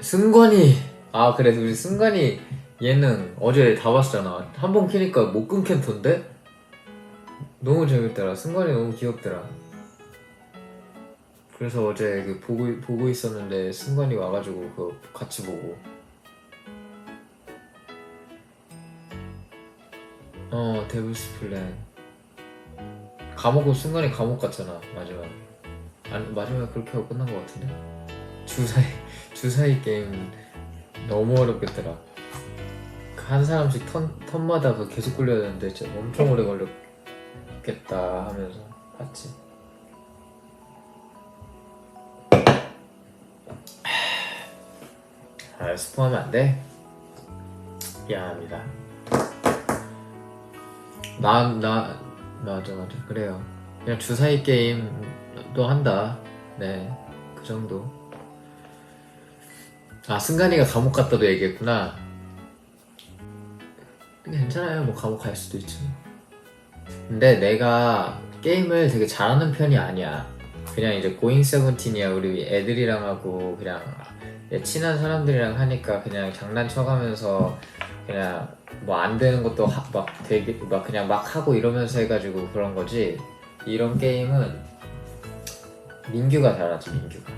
승관이 아 그래 우리 승관이 예능 어제 다 봤잖아. 한 번 키니까 못 끊겠던데? 너무 재밌더라. 승관이 너무 귀엽더라. 그래서 어제 그 보고 보고 있었는데 승관이 와가지고 그 같이 보고. 어 데블스 플랜 감옥은 순간에 감옥 같잖아 마지막에 아니 마지막에 그렇게 하고 끝난 것 같은데? 주사위 주사위 게임 너무 어렵겠더라 그한 사람씩 턴, 턴마다 그 계속 굴려야 되는데 진짜 엄청 오래 걸렸겠다 하면서 봤지 아 스포하면 안 돼? 미안합니다 나, 나, 맞아, 맞아. 그래요. 그냥 주사위 게임도 한다. 네. 그 정도. 아, 승관이가 감옥 갔다도 얘기했구나. 괜찮아요. 뭐 감옥 갈 수도 있지. 근데 내가 게임을 되게 잘하는 편이 아니야. 그냥 이제 고잉 세븐틴이야. 우리 애들이랑 하고 그냥 친한 사람들이랑 하니까 그냥 장난쳐가면서 그냥 뭐 안 되는 것도 하- 막 되게 막 그냥 막 하고 이러면서 해가지고 그런 거지 이런 게임은 민규가 잘하지 민규가